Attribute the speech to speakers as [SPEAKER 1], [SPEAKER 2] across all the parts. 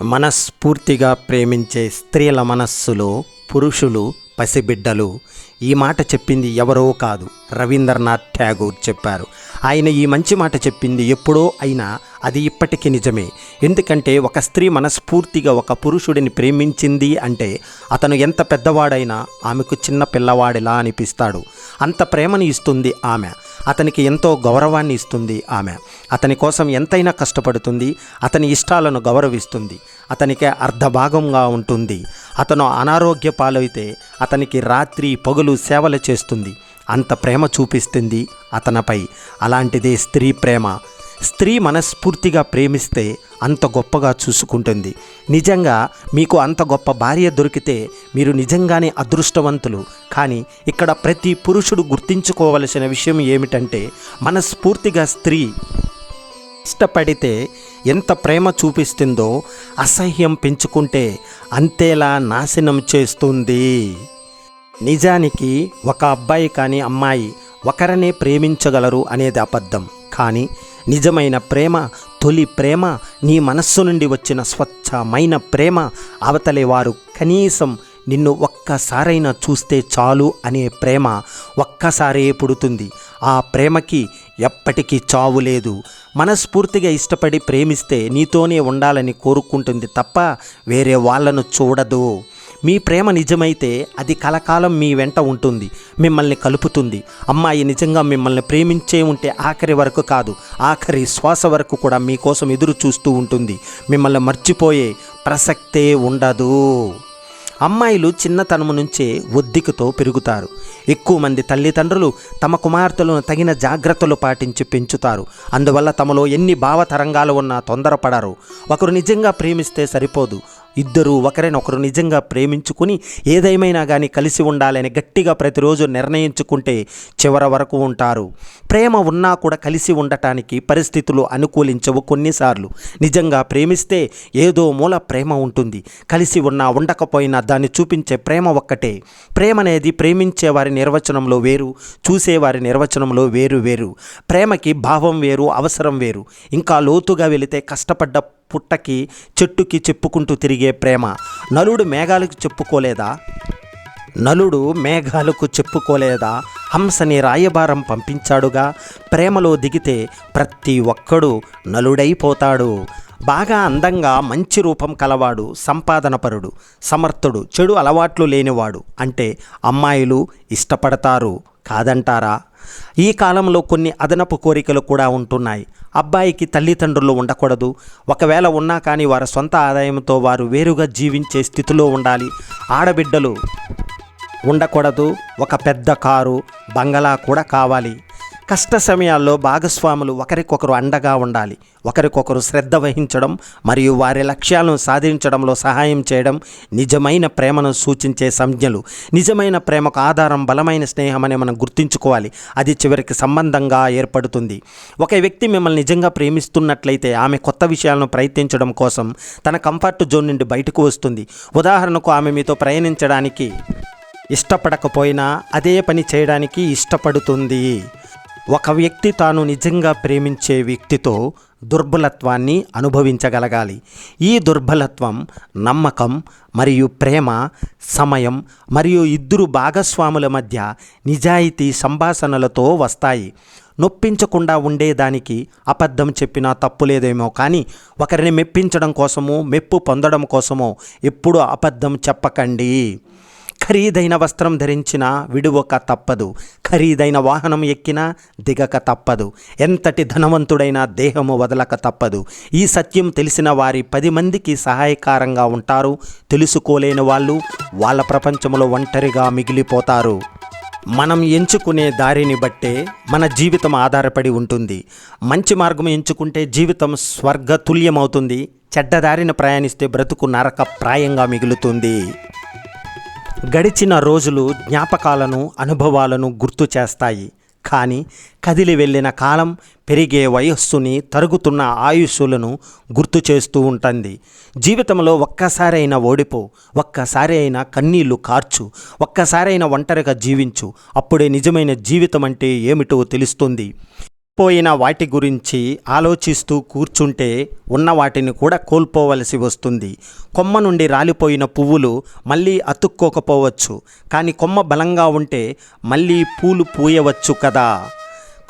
[SPEAKER 1] మనస్ఫూర్తిగా ప్రేమించే స్త్రీల మనస్సులో పురుషులు పసిబిడ్డలు ఈ మాట చెప్పింది ఎవరో కాదు రవీంద్రనాథ్ ఠాగూర్ చెప్పారు. ఆయన ఈ మంచి మాట చెప్పింది ఎప్పుడో అయినా అది ఇప్పటికీ నిజమే. ఎందుకంటే ఒక స్త్రీ మనస్ఫూర్తిగా ఒక పురుషుడిని ప్రేమించింది అంటే అతను ఎంత పెద్దవాడైనా ఆమెకు చిన్న పిల్లవాడిలా అనిపిస్తాడు. అంత ప్రేమను ఇస్తుంది ఆమె. అతనికి ఎంతో గౌరవాన్ని ఇస్తుంది ఆమె. అతని కోసం ఎంతైనా కష్టపడుతుంది. అతని ఇష్టాలను గౌరవిస్తుంది. అతనికి అర్ధభాగంగా ఉంటుంది. అతను అనారోగ్య పాలైతే అతనికి రాత్రి పగులు సేవలు చేస్తుంది. అంత ప్రేమ చూపిస్తుంది అతనిపై. అలాంటిదే స్త్రీ ప్రేమ. స్త్రీ మనస్ఫూర్తిగా ప్రేమిస్తే అంత గొప్పగా చూసుకుంటుంది. నిజంగా మీకు అంత గొప్ప భార్య దొరికితే మీరు నిజంగానే అదృష్టవంతులు. కానీ ఇక్కడ ప్రతి పురుషుడు గుర్తించుకోవలసిన విషయం ఏమిటంటే మనస్ఫూర్తిగా స్త్రీ ఇష్టపడితే ఎంత ప్రేమ చూపిస్తుందో అసహ్యం పెంచుకుంటే అంతేలా నాశనం చేస్తుంది. నిజానికి ఒక అబ్బాయి కానీ అమ్మాయి ఒకరినే ప్రేమించగలరు అనేది అబద్ధం. కానీ నిజమైన ప్రేమ తొలి ప్రేమ నీ మనస్సు నుండి వచ్చిన స్వచ్ఛమైన ప్రేమ అవతలి వారు. కనీసం నిన్ను ఒక్కసారైనా చూస్తే చాలు అనే ప్రేమ ఒక్కసారే పుడుతుంది. ఆ ప్రేమకి ఎప్పటికీ చావు లేదు. మనస్ఫూర్తిగా ఇష్టపడి ప్రేమిస్తే నీతోనే ఉండాలని కోరుకుంటుంది తప్ప వేరే వాళ్ళను చూడదు. మీ ప్రేమ నిజమైతే అది కలకాలం మీ వెంట ఉంటుంది మిమ్మల్ని కలుపుతుంది. అమ్మాయి నిజంగా మిమ్మల్ని ప్రేమించే ఉంటే ఆఖరి వరకు కాదు ఆఖరి శ్వాస వరకు కూడా మీకోసం ఎదురు చూస్తూ ఉంటుంది. మిమ్మల్ని మర్చిపోయే ప్రసక్తే ఉండదు. అమ్మాయిలు చిన్నతనము నుంచే ఒద్దికతో పెరుగుతారు. ఎక్కువ మంది తల్లిదండ్రులు తమ కుమార్తెలను తగిన జాగ్రత్తలు పాటించి పెంచుతారు. అందువల్ల తమలో ఎన్ని భావతరంగాలు ఉన్నా తొందరపడరు. ఒకరు నిజంగా ప్రేమిస్తే సరిపోదు ఇద్దరు ఒకరినొకరు నిజంగా ప్రేమించుకుని ఏదేమైనా కానీ కలిసి ఉండాలని గట్టిగా ప్రతిరోజు నిర్ణయించుకుంటే చివర వరకు ఉంటారు. ప్రేమ ఉన్నా కూడా కలిసి ఉండటానికి పరిస్థితులు అనుకూలించవు కొన్నిసార్లు. నిజంగా ప్రేమిస్తే ఏదో మూల ప్రేమ ఉంటుంది. కలిసి ఉన్నా ఉండకపోయినా దాన్ని చూపించే ప్రేమ ఒక్కటే. ప్రేమ అనేది ప్రేమించే వారి నిర్వచనంలో వేరు చూసేవారి నిర్వచనంలో వేరు వేరు. ప్రేమకి భావం వేరు అవసరం వేరు. ఇంకా లోతుగా వెళితే కష్టపడ్డ పుట్టకి చెట్టుకి చెప్పుకుంటూ తిరిగే ప్రేమ. నలుడు మేఘాలకు చెప్పుకోలేదా? నలుడు మేఘాలకు చెప్పుకోలేదా? హంసని రాయబారం పంపించాడుగా. ప్రేమలో దిగితే ప్రతి ఒక్కడు నలుడైపోతాడు. బాగా అందంగా మంచి రూపం కలవాడు సంపాదనపరుడు సమర్థుడు చెడు అలవాట్లు లేనివాడు అంటే అమ్మాయిలు ఇష్టపడతారు. కాదంటారా? ఈ కాలంలో కొన్ని అదనపు కోరికలు కూడా ఉంటున్నాయి. అబ్బాయికి తల్లిదండ్రులు ఉండకూడదు. ఒకవేళ ఉన్నా కానీ వారి సొంత ఆదాయంతో వారు వేరుగా జీవించే స్థితిలో ఉండాలి. ఆడబిడ్డలు ఉండకూడదు. ఒక పెద్ద కారు బంగళా కూడా కావాలి. కష్ట సమయాల్లో భాగస్వాములు ఒకరికొకరు అండగా ఉండాలి. ఒకరికొకరు శ్రద్ధ వహించడం మరియు వారి లక్ష్యాలను సాధించడంలో సహాయం చేయడం నిజమైన ప్రేమను సూచించే సంజ్ఞలు. నిజమైన ప్రేమకు ఆధారం బలమైన స్నేహం అని మనం గుర్తుంచుకోవాలి. అది చివరికి సంబంధంగా ఏర్పడుతుంది. ఒక వ్యక్తి మిమ్మల్ని నిజంగా ప్రేమిస్తున్నట్లయితే ఆమె కొత్త విషయాలను ప్రయత్నించడం కోసం తన కంఫర్ట్ జోన్ నుండి బయటకు వస్తుంది. ఉదాహరణకు ఆమె మీతో ప్రయాణించడానికి ఇష్టపడకపోయినా అదే పని చేయడానికి ఇష్టపడుతుంది. ఒక వ్యక్తి తాను నిజంగా ప్రేమించే వ్యక్తితో దుర్బలత్వాన్ని అనుభవించగలగాలి. ఈ దుర్బలత్వం నమ్మకం మరియు ప్రేమ సమయం మరియు ఇద్దరు భాగస్వాముల మధ్య నిజాయితీ సంభాషణలతో వస్తాయి. నొప్పించకుండా ఉండేదానికి అబద్ధం చెప్పినా తప్పులేదేమో కానీ ఒకరిని మెప్పించడం కోసమో మెప్పు పొందడం కోసమో ఎప్పుడూ అబద్ధం చెప్పకండి. ఖరీదైన వస్త్రం ధరించినా విడువక తప్పదు. ఖరీదైన వాహనం ఎక్కినా దిగక తప్పదు. ఎంతటి ధనవంతుడైనా దేహము వదలక తప్పదు. ఈ సత్యం తెలిసిన వారి పది మందికి సహాయకారంగా ఉంటారు. తెలుసుకోలేని వాళ్ళు వాళ్ళ ప్రపంచంలో ఒంటరిగా మిగిలిపోతారు. మనం ఎంచుకునే దారిని బట్టే మన జీవితం ఆధారపడి ఉంటుంది. మంచి మార్గం ఎంచుకుంటే జీవితం స్వర్గతుల్యమవుతుంది. చెడ్డదారిన ప్రయాణిస్తే బ్రతుకు నరక ప్రాయంగా మిగులుతుంది. గడిచిన రోజులు జ్ఞాపకాలను అనుభవాలను గుర్తు చేస్తాయి. కానీ కదిలి వెళ్ళిన కాలం పెరిగే వయస్సుని తరుగుతున్న ఆయుష్లను గుర్తు చేస్తూ ఉంటుంది. జీవితంలో ఒక్కసారైనా ఓడిపో ఒక్కసారి అయినా కన్నీళ్ళు కార్చు ఒక్కసారైనా ఒంటరిగా జీవించు. అప్పుడే నిజమైన జీవితం అంటే ఏమిటో తెలుస్తుంది. పోయిన వాటి గురించి ఆలోచిస్తూ కూర్చుంటే ఉన్న వాటిని కూడా కోల్పోవలసి వస్తుంది. కొమ్మ నుండి రాలిపోయిన పువ్వులు మళ్ళీ అతుక్కోకపోవచ్చు. కానీ కొమ్మ బలంగా ఉంటే మళ్ళీ పూలు పూయవచ్చు కదా.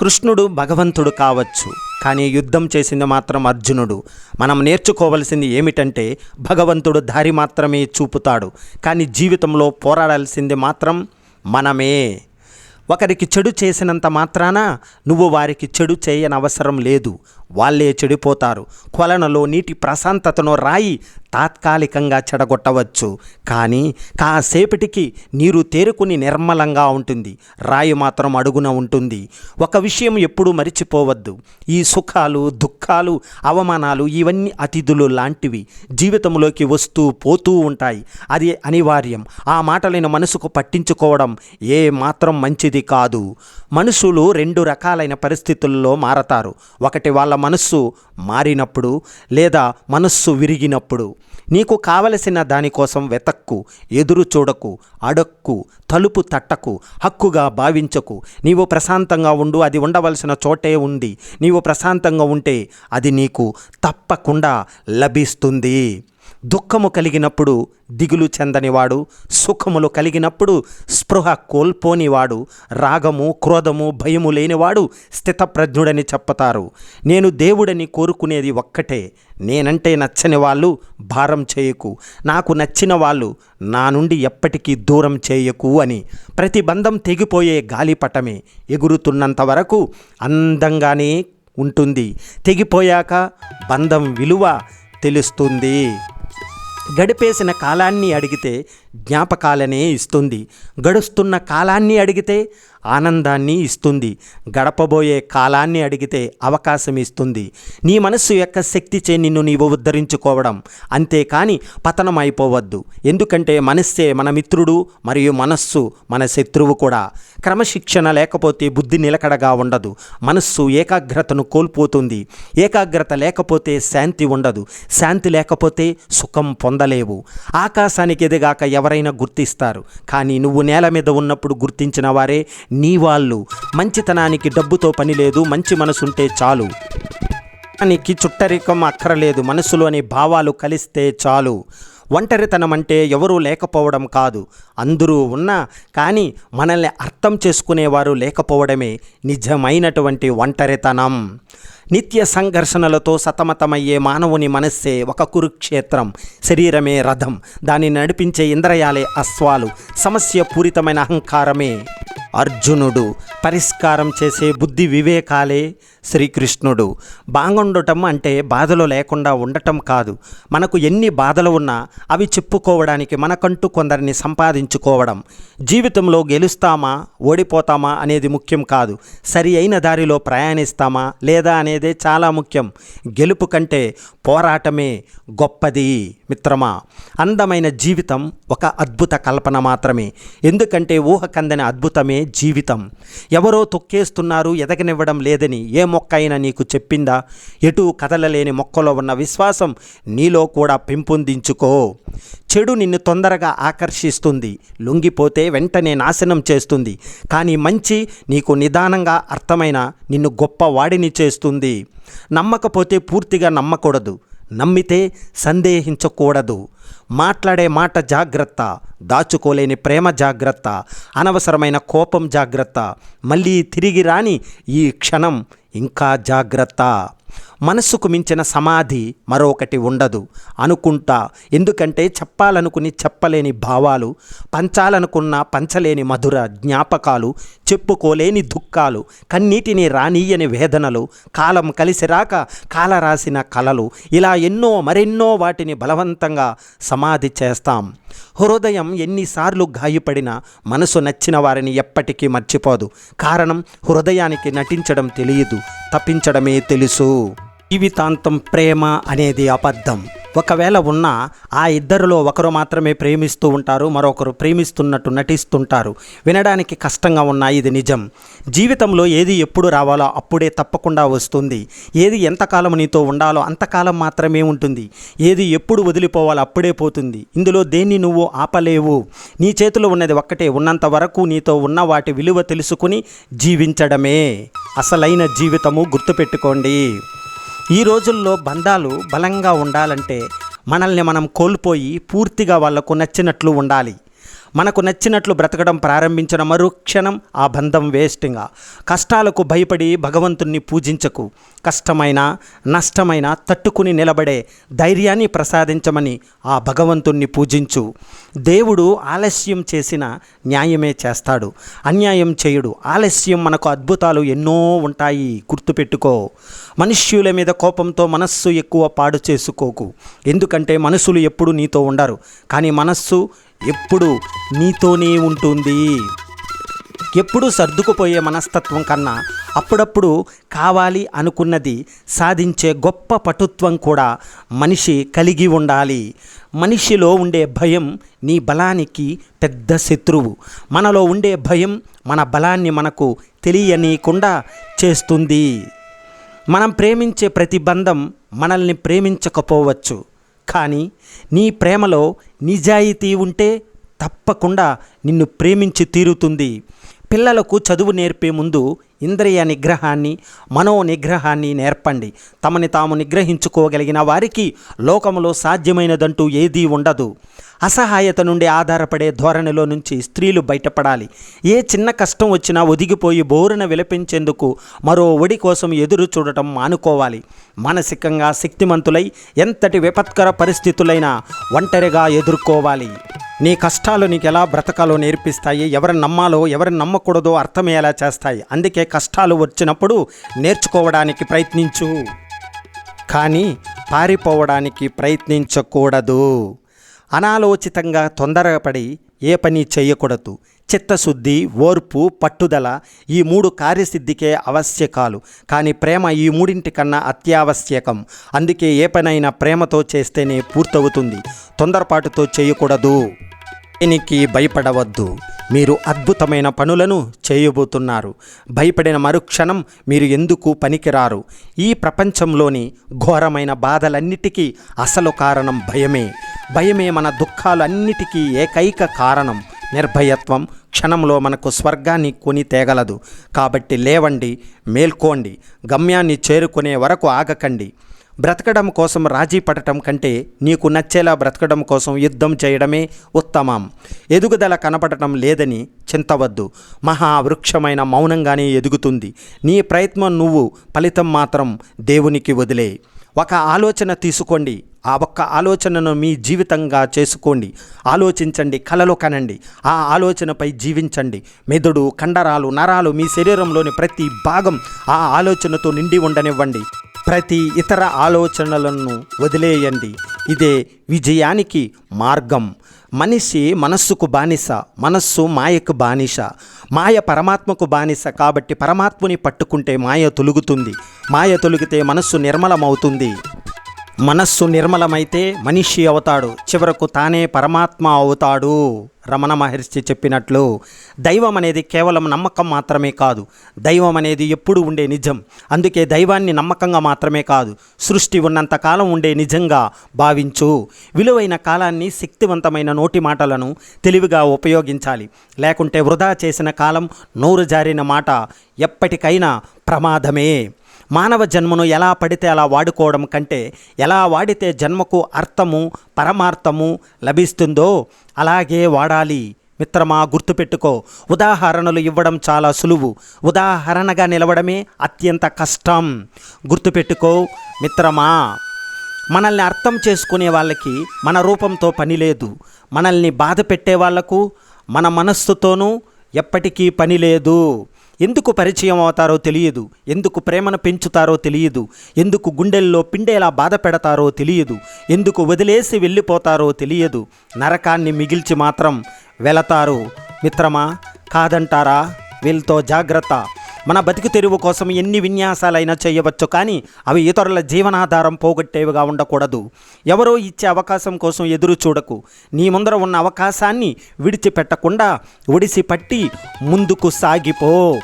[SPEAKER 1] కృష్ణుడు భగవంతుడు కావచ్చు. కానీ యుద్ధం చేసింది మాత్రం అర్జునుడు. మనం నేర్చుకోవలసింది ఏమిటంటే భగవంతుడు దారి మాత్రమే చూపుతాడు. కానీ జీవితంలో పోరాడాల్సింది మాత్రం మనమే. ఒకరికి చెడు చేసినంత మాత్రాన నువ్వు వారికి చెడు చేయనవసరం లేదు. వాళ్ళే చెడిపోతారు. కొలనలో నీటి ప్రశాంతతను రాయి తాత్కాలికంగా చెడగొట్టవచ్చు. కానీ కాసేపటికి నీరు తేరుకుని నిర్మలంగా ఉంటుంది. రాయి మాత్రం అడుగున ఉంటుంది. ఒక విషయం ఎప్పుడూ మరిచిపోవద్దు. ఈ సుఖాలు దుఃఖాలు అవమానాలు ఇవన్నీ అతిథులు లాంటివి. జీవితంలోకి వస్తూ పోతూ ఉంటాయి. అది అనివార్యం. ఆ మాటలైన మనసుకు పట్టించుకోవడం ఏ మాత్రం మంచిది కాదు. మనుషులు రెండు రకాలైన పరిస్థితుల్లో మారతారు. ఒకటి వాళ్ళ మనస్సు మారినప్పుడు లేదా మనస్సు విరిగినప్పుడు నీకు కావలసిన దానికోసం వెతక్కు ఎదురు చూడకు అడక్కు తలుపు తట్టకు హక్కుగా భావించకు. నీవు ప్రశాంతంగా ఉండు అది ఉండవలసిన చోటే ఉంది. నీవు ప్రశాంతంగా ఉంటే అది నీకు తప్పకుండా లభిస్తుంది. దుఃఖము కలిగినప్పుడు దిగులు చెందనివాడు సుఖములు కలిగినప్పుడు స్పృహ కోల్పోనివాడు రాగము క్రోధము భయము లేనివాడు స్థితప్రజ్ఞుడని చెప్పుతారు. నేను దేవుడని కోరుకునేది ఒక్కటే నేనంటే నచ్చని వాళ్ళు భారం చేయకు నాకు నచ్చిన వాళ్ళు నా నుండి ఎప్పటికీ దూరం చేయకు అని. ప్రతి బంధం తెగిపోయే గాలిపటమే ఎగురుతున్నంత వరకు అందంగానే ఉంటుంది. తెగిపోయాక బంధం విలువ తెలుస్తుంది. గడిపేసిన కాలాన్ని అడిగితే జ్ఞాపకాలనే ఇస్తుంది. గడుస్తున్న కాలాన్ని అడిగితే ఆనందాన్ని ఇస్తుంది. గడపబోయే కాలాన్ని అడిగితే అవకాశం ఇస్తుంది నీ మనస్సు యొక్క శక్తిచే నిన్ను నీవు ఉద్ధరించుకోవడం. అంతేకాని పతనం అయిపోవద్దు ఎందుకంటే మనస్సే మన మిత్రుడు మరియు మనస్సు మన శత్రువు కూడా. క్రమశిక్షణ లేకపోతే బుద్ధి నిలకడగా ఉండదు. మనస్సు ఏకాగ్రతను కోల్పోతుంది. ఏకాగ్రత లేకపోతే శాంతి ఉండదు. శాంతి లేకపోతే సుఖం పొందలేవు. ఆకాశానికి ఎదిగాక ఎవరు ఎవరైనా గుర్తిస్తారు. కానీ నువ్వు నేల మీద ఉన్నప్పుడు గుర్తించిన వారే నీ వాళ్ళు. మంచితనానికి డబ్బుతో పని లేదు మంచి మనసుంటే చాలు. నీకు చుట్టరికం అక్కరలేదు మనసులోని భావాలు కలిస్తే చాలు. ఒంటరితనం అంటే ఎవరూ లేకపోవడం కాదు. అందరూ ఉన్నా కానీ మనల్ని అర్థం చేసుకునేవారు లేకపోవడమే నిజమైనటువంటి ఒంటరితనం. నిత్య సంఘర్షణలతో సతమతమయ్యే మానవుని మనస్సే ఒక కురుక్షేత్రం శరీరమే రథం. దాన్ని నడిపించే ఇంద్రయాలే అశ్వాలు. సమస్య పూరితమైన అహంకారమే. అర్జునుడు పరిష్కారం చేసే బుద్ధి వివేకాలే శ్రీకృష్ణుడు. బాగుండటం అంటే బాధలు లేకుండా ఉండటం కాదు. మనకు ఎన్ని బాధలు ఉన్నా అవి చెప్పుకోవడానికి మనకంటూ కొందరిని సంపాదించుకోవడం. జీవితంలో గెలుస్తామా ఓడిపోతామా అనేది ముఖ్యం కాదు. సరి అయిన దారిలో ప్రయాణిస్తామా లేదా అనేదే చాలా ముఖ్యం. గెలుపు కంటే పోరాటమే గొప్పది మిత్రమా. అందమైన జీవితం ఒక అద్భుత కల్పన మాత్రమే. ఎందుకంటే ఊహకందని అద్భుతమే జీవితం. ఎవరో తొక్కేస్తున్నారు ఎదగనివ్వడం లేదని ఏ మొక్క అయినా నీకు చెప్పిందా? ఎటు కదలలేని మొక్కలో ఉన్న విశ్వాసం నీలో కూడా పెంపొందించుకో. చెడు నిన్ను తొందరగా ఆకర్షిస్తుంది. లొంగిపోతే వెంటనే నాశనం చేస్తుంది. కానీ మంచి నీకు నిదానంగా అర్థమైన నిన్ను గొప్ప వాడిని చేస్తుంది. నమ్మకపోతే పూర్తిగా నమ్మకూడదు. నమ్మితే సందేహించకూడదు. మాట్లాడే మాట జాగ్రత్త దాచుకోలేని ప్రేమ జాగ్రత్త అనవసరమైన కోపం జాగ్రత్త మళ్ళీ తిరిగి రాని ఈ క్షణం ఇంకా జాగ్రత్త. మనస్సుకు మించిన సమాధి మరొకటి ఉండదు. అనుకుంటా. ఎందుకంటే చెప్పాలనుకుని చెప్పలేని భావాలు పంచాలనుకున్న పంచలేని మధుర జ్ఞాపకాలు చెప్పుకోలేని దుఃఖాలు కన్నీటిని రానీయని వేదనలు కాలం కలిసి రాక కాలరాసిన కలలు ఇలా ఎన్నో మరెన్నో వాటిని బలవంతంగా సమాధి చేస్తాం. హృదయం ఎన్నిసార్లు గాయపడినా మనసు నచ్చిన వారిని ఎప్పటికీ మర్చిపోదు. కారణం హృదయానికి నటించడం తెలియదు తప్పించడమే తెలుసు. జీవితాంతం ప్రేమ అనేది అబద్ధం. ఒకవేళ ఉన్నా ఆ ఇద్దరిలో ఒకరు మాత్రమే ప్రేమిస్తూ ఉంటారు మరొకరు ప్రేమిస్తున్నట్టు నటిస్తుంటారు. వినడానికి కష్టంగా ఉన్నా ఇది నిజం. జీవితంలో ఏది ఎప్పుడు రావాలో అప్పుడే తప్పకుండా వస్తుంది. ఏది ఎంతకాలం నీతో ఉండాలో అంతకాలం మాత్రమే ఉంటుంది. ఏది ఎప్పుడు వదిలిపోవాలో అప్పుడే పోతుంది. ఇందులో దేన్ని నువ్వు ఆపలేవు? నీ చేతిలో ఉన్నది ఒక్కటే. ఉన్నంత వరకు నీతో ఉన్న వాటి విలువ తెలుసుకుని జీవించడమే. అసలైన జీవితము గుర్తుపెట్టుకోండి. ఈ రోజుల్లో బంధాలు బలంగా ఉండాలంటే మనల్ని మనం కోల్పోయి పూర్తిగా వాళ్ళకు నచ్చినట్లు ఉండాలి. మనకు నచ్చినట్లు బ్రతకడం ప్రారంభించిన మరుక్షణం ఆ బంధం వేస్టింగా. కష్టాలకు భయపడి భగవంతుణ్ణి పూజించకు. కష్టమైన నష్టమైన తట్టుకుని నిలబడే ధైర్యాన్ని ప్రసాదించమని ఆ భగవంతుణ్ణి పూజించు. దేవుడు ఆలస్యం చేసిన న్యాయమే చేస్తాడు. అన్యాయం చేయుడు. ఆలస్యం మనకు అద్భుతాలు ఎన్నో ఉంటాయి. గుర్తుపెట్టుకో. మనుష్యుల మీద కోపంతో మనస్సు ఎక్కువ పాడు చేసుకోకు. ఎందుకంటే మనసులు ఎప్పుడు నీతో ఉండరు. కానీ మనస్సు ఎప్పుడు నీతోనే ఉంటుంది. ఎప్పుడు సర్దుకుపోయే మనస్తత్వం కన్నా అప్పుడప్పుడు కావాలి అనుకున్నది సాధించే గొప్ప పటుత్వం కూడా మనిషి కలిగి ఉండాలి. మనిషిలో ఉండే భయం నీ బలానికి పెద్ద శత్రువు. మనలో ఉండే భయం మన బలాన్ని మనకు తెలియనీయకుండా చేస్తుంది. మనం ప్రేమించే ప్రతి బంధం మనల్ని ప్రేమించకపోవచ్చు. కానీ నీ ప్రేమలో నిజాయితీ ఉంటే తప్పకుండా నిన్ను ప్రేమించి తీరుతుంది. పిల్లలకు చదువు నేర్పే ముందు ఇంద్రియ నిగ్రహాన్ని మనో నిగ్రహాన్ని నేర్పండి. తమని తాము నిగ్రహించుకోగలిగిన వారికి లోకములో సాధ్యమైనదంటూ ఏదీ ఉండదు. అసహాయత నుండి ఆధారపడే ధోరణిలో నుంచి స్త్రీలు బయటపడాలి. ఏ చిన్న కష్టం వచ్చినా ఒదిగిపోయి బోరున విలపించేందుకు మరో ఒడి కోసం ఎదురు చూడటం మానుకోవాలి. మానసికంగా శక్తిమంతులై ఎంతటి విపత్కర పరిస్థితులైనా ఒంటరిగా ఎదుర్కోవాలి. నీ కష్టాలు నీకు ఎలా బ్రతకాలో నేర్పిస్తాయి? ఎవరిని నమ్మాలో ఎవరిని నమ్మకూడదో అర్థమయ్యేలా చేస్తాయి. అందుకే కష్టాలు వచ్చినప్పుడు నేర్చుకోవడానికి ప్రయత్నించు. కానీ పారిపోవడానికి ప్రయత్నించకూడదు. అనాలోచితంగా తొందరపడి ఏ పని చేయకూడదు. చిత్తశుద్ధి ఓర్పు పట్టుదల ఈ మూడు కార్యసిద్ధికే ఆవశ్యకాలు. కానీ ప్రేమ ఈ మూడింటి కన్నా అత్యావశ్యకం. అందుకే ఏ పనైనా ప్రేమతో చేస్తేనే పూర్తవుతుంది. తొందరపాటుతో చేయకూడదు. దేనికి భయపడవద్దు. మీరు అద్భుతమైన పనులను చేయబోతున్నారు. భయపడిన మరుక్షణం మీరు ఎందుకు పనికిరారు? ఈ ప్రపంచంలోని ఘోరమైన బాధలన్నిటికీ అసలు కారణం భయమే. భయమే మన దుఃఖాలన్నిటికీ ఏకైక కారణం. నిర్భయత్వం క్షణంలో మనకు స్వర్గాన్ని కొని తేగలదు. కాబట్టి లేవండి మేల్కోండి. గమ్యాన్ని చేరుకునే వరకు ఆగకండి. బ్రతకడం కోసం రాజీ పడటం కంటే నీకు నచ్చేలా బ్రతకడం కోసం యుద్ధం చేయడమే ఉత్తమం. ఎదుగుదల కనపడటం లేదని చింతవద్దు. మహావృక్షమైన మౌనంగానే ఎదుగుతుంది. నీ ప్రయత్నం నువ్వు ఫలితం మాత్రం దేవునికి వదిలే. ఒక ఆలోచన తీసుకోండి. ఆ ఒక్క ఆలోచనను మీ జీవితంగా చేసుకోండి. ఆలోచించండి కలలో కనండి. ఆ ఆలోచనపై జీవించండి. మెదడు కండరాలు నరాలు మీ శరీరంలోని ప్రతి భాగం ఆ ఆలోచనతో నిండి ఉండనివ్వండి. ప్రతి ఇతర ఆలోచనలను వదిలేయండి. ఇదే విజయానికి మార్గం. మనిషి మనస్సుకు బానిస మనస్సు మాయకు బానిస. మాయ పరమాత్మకు బానిస కాబట్టి పరమాత్ముని పట్టుకుంటే మాయ తొలుగుతుంది. మాయ తొలిగితే మనస్సు నిర్మలమవుతుంది. మనస్సు నిర్మలమైతే మనిషి అవుతాడు. చివరకు తానే పరమాత్మ అవుతాడు. రమణ మహర్షి చెప్పినట్లు దైవం అనేది కేవలం నమ్మకం మాత్రమే కాదు. దైవం అనేది ఎప్పుడు ఉండే నిజం. అందుకే దైవాన్ని నమ్మకంగా మాత్రమే కాదు. సృష్టి ఉన్నంత కాలం ఉండే నిజంగా భావించు. విలువైన కాలాన్ని శక్తివంతమైన నోటి మాటలను తెలివిగా ఉపయోగించాలి. లేకుంటే వృధా చేసిన కాలం నోరు జారిన మాట ఎప్పటికైనా ప్రమాదమే. మానవ జన్మను ఎలా పడితే అలా వాడుకోవడం కంటే ఎలా వాడితే జన్మకు అర్థము పరమార్థము లభిస్తుందో అలాగే వాడాలి. మిత్రమా గుర్తుపెట్టుకో. ఉదాహరణలు ఇవ్వడం చాలా సులువు. ఉదాహరణగా నిలవడమే అత్యంత కష్టం. గుర్తుపెట్టుకో మిత్రమా మనల్ని అర్థం చేసుకునే వాళ్ళకి మన రూపంతో పని లేదు. మనల్ని బాధ పెట్టే వాళ్ళకు మన మనస్సుతోనూ ఎప్పటికీ పని లేదు. ఎందుకు పరిచయం అవుతారో తెలియదు. ఎందుకు ప్రేమను పెంచుతారో తెలియదు. ఎందుకు గుండెల్లో పిండేలా బాధ పెడతారో తెలియదు. ఎందుకు వదిలేసి వెళ్ళిపోతారో తెలియదు. నరకాన్ని మిగిల్చి మాత్రం వెళతారు. మిత్రమా కాదంటారా? వీళ్ళతో జాగ్రత్త. మన బతికి తెరువు కోసం ఎన్ని విన్యాసాలైనా చేయవచ్చు కానీ అవి ఇతరుల జీవనాధారం పోగొట్టేవిగా ఉండకూడదు. ఎవరో ఇచ్చే అవకాశం కోసం ఎదురు చూడకు. నీ ముందర ఉన్న అవకాశాన్ని విడిచిపెట్టకుండా ఒడిసి పట్టి ముందుకు సాగిపో.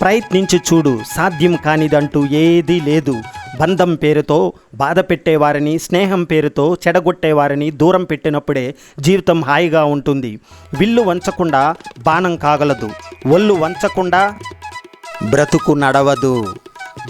[SPEAKER 1] ప్రయత్నించి చూడు సాధ్యం కానిదంటూ ఏదీ లేదు. బంధం పేరుతో బాధ పెట్టేవారిని స్నేహం పేరుతో చెడగొట్టేవారిని దూరం పెట్టినప్పుడే జీవితం హాయిగా ఉంటుంది. విల్లు వంచకుండా బాణం కాగలదు. ఒళ్ళు వంచకుండా బ్రతుకు నడవదు.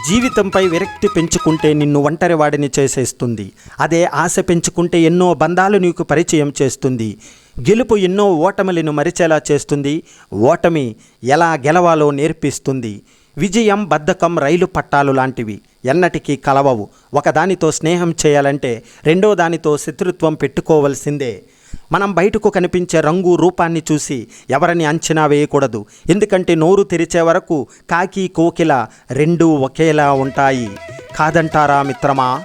[SPEAKER 1] జీవితంపై విరక్తి పెంచుకుంటే నిన్ను ఒంటరివాడిని చేసేస్తుంది. అదే ఆశ పెంచుకుంటే ఎన్నో బంధాలు నీకు పరిచయం చేస్తుంది. గెలుపు ఎన్నో ఓటమిలను మరిచేలా చేస్తుంది. ఓటమి ఎలా గెలవాలో నేర్పిస్తుంది. విజయం బద్ధకం రైలు పట్టాలు లాంటివి ఎన్నటికీ కలవవు. ఒకదానితో స్నేహం చేయాలంటే రెండో దానితో శత్రుత్వం పెట్టుకోవలసిందే. మనం బయటకు కనిపించే రంగు రూపాన్ని చూసి ఎవరిని అంచనా వేయకూడదు. ఎందుకంటే నోరు తెరిచే వరకు కాకి కోకిల రెండూ ఒకేలా ఉంటాయి. కాదంటారా మిత్రమా?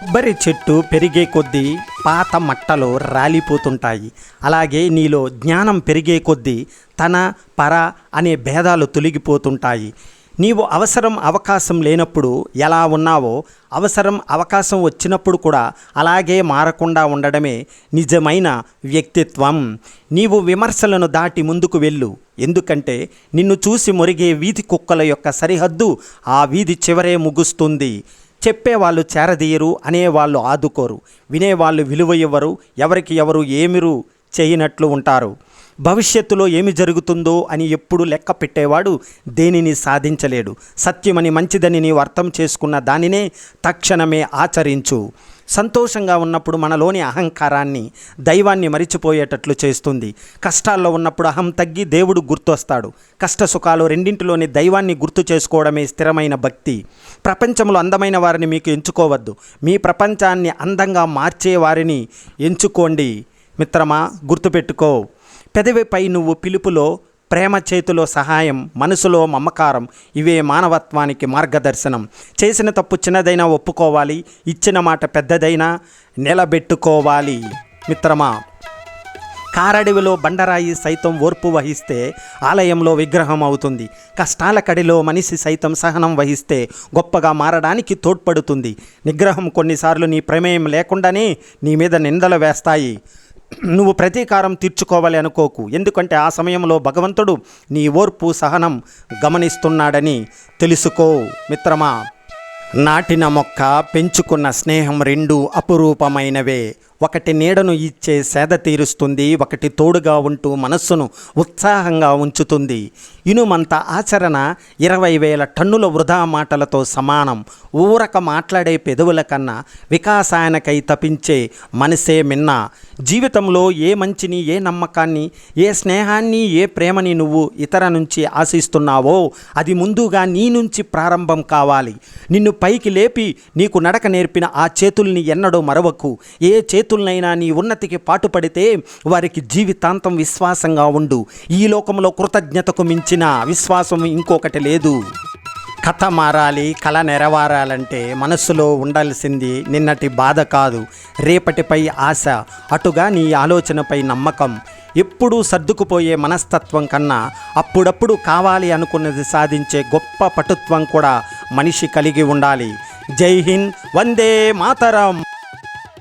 [SPEAKER 1] కొబ్బరి చెట్టు పెరిగే కొద్దీ పాత మట్టలు రాలిపోతుంటాయి. అలాగే నీలో జ్ఞానం పెరిగే కొద్దీ తన పర అనే భేదాలు తొలగిపోతుంటాయి. నీవు అవసరం అవకాశం లేనప్పుడు ఎలా ఉన్నావో అవసరం అవకాశం వచ్చినప్పుడు కూడా అలాగే మారకుండా ఉండడమే నిజమైన వ్యక్తిత్వం. నీవు విమర్శలను దాటి ముందుకు వెళ్ళు. ఎందుకంటే నిన్ను చూసి మురిగే వీధి కుక్కల యొక్క సరిహద్దు ఆ వీధి చివరే ముగుస్తుంది. చెప్పేవాళ్ళు చేరదీయరు అనేవాళ్ళు ఆదుకోరు. వినేవాళ్ళు విలువ ఇవ్వరు ఎవరికి ఎవరు ఏమిరు చేయనట్లు ఉంటారు. భవిష్యత్తులో ఏమి జరుగుతుందో అని ఎప్పుడు లెక్క పెట్టేవాడు దేనిని సాధించలేడు. సత్యమని మంచిదని నీవు అర్థం చేసుకున్న దానినే తక్షణమే ఆచరించు. సంతోషంగా ఉన్నప్పుడు మనలోని అహంకారాన్ని దైవాన్ని మరిచిపోయేటట్లు చేస్తుంది. కష్టాల్లో ఉన్నప్పుడు అహం తగ్గి దేవుడు గుర్తొస్తాడు. కష్ట సుఖాలు రెండింటిలోని దైవాన్ని గుర్తు చేసుకోవడమే స్థిరమైన భక్తి. ప్రపంచంలో అందమైన వారిని మీకు ఎంచుకోవద్దు. మీ ప్రపంచాన్ని అందంగా మార్చే వారిని ఎంచుకోండి. మిత్రమా గుర్తుపెట్టుకో. పెదవిపై నువ్వు పిలుపులో ప్రేమ చేతిలో సహాయం మనసులో మమకారం ఇవే మానవత్వానికి మార్గదర్శనం. చేసిన తప్పు చిన్నదైనా ఒప్పుకోవాలి ఇచ్చిన మాట పెద్దదైనా నిలబెట్టుకోవాలి. మిత్రమా కారడవిలో బండరాయి సైతం ఓర్పు వహిస్తే ఆలయంలో విగ్రహం అవుతుంది. కష్టాల కడిలో మనిషి సైతం సహనం వహిస్తే గొప్పగా మారడానికి తోడ్పడుతుంది. నిగ్రహం కొన్నిసార్లు నీ ప్రమేయం లేకుండానే నీ మీద నిందలు వేస్తాయి. నువ్వు ప్రతీకారం తీర్చుకోవాలి అనుకోకు. ఎందుకంటే ఆ సమయంలో భగవంతుడు నీ ఓర్పు సహనం గమనిస్తున్నాడని తెలుసుకో. మిత్రమా నాటిన మొక్క పెంచుకున్న స్నేహం రెండు అపురూపమైనవే. ఒకటి నీడను ఇచ్చే సేద తీరుస్తుంది ఒకటి తోడుగా ఉంటూ మనస్సును ఉత్సాహంగా ఉంచుతుంది. ఇనుమంత ఆచరణ ఇరవై వేల టన్నుల వృధా మాటలతో సమానం. ఊరక మాట్లాడే పెదవుల కన్నా వికాసాయనకై తపించే మనసే మిన్న. జీవితంలో ఏ మంచిని ఏ నమ్మకాన్ని ఏ స్నేహాన్ని ఏ ప్రేమని నువ్వు ఇతర నుంచి ఆశిస్తున్నావో అది ముందుగా నీ నుంచి ప్రారంభం కావాలి. నిన్ను పైకి లేపి నీకు నడక నేర్పిన ఆ చేతుల్ని ఎన్నడూ మరవకు. ఏ చేతు చేతులనైనా నీ ఉన్నతికి పాటుపడితే వారికి జీవితాంతం విశ్వాసంగా ఉండు. ఈ లోకంలో కృతజ్ఞతకు మించిన విశ్వాసం ఇంకొకటి లేదు. కథ మారాలి కళ నెరవేరాలంటే మనస్సులో ఉండాల్సింది నిన్నటి బాధ కాదు రేపటిపై ఆశ. అటుగా నీ ఆలోచనపై నమ్మకం. ఎప్పుడూ సర్దుకుపోయే మనస్తత్వం కన్నా అప్పుడప్పుడు కావాలి అనుకున్నది సాధించే గొప్ప పటుత్వం కూడా మనిషి కలిగి ఉండాలి. జై హింద్ వందే మాతరం!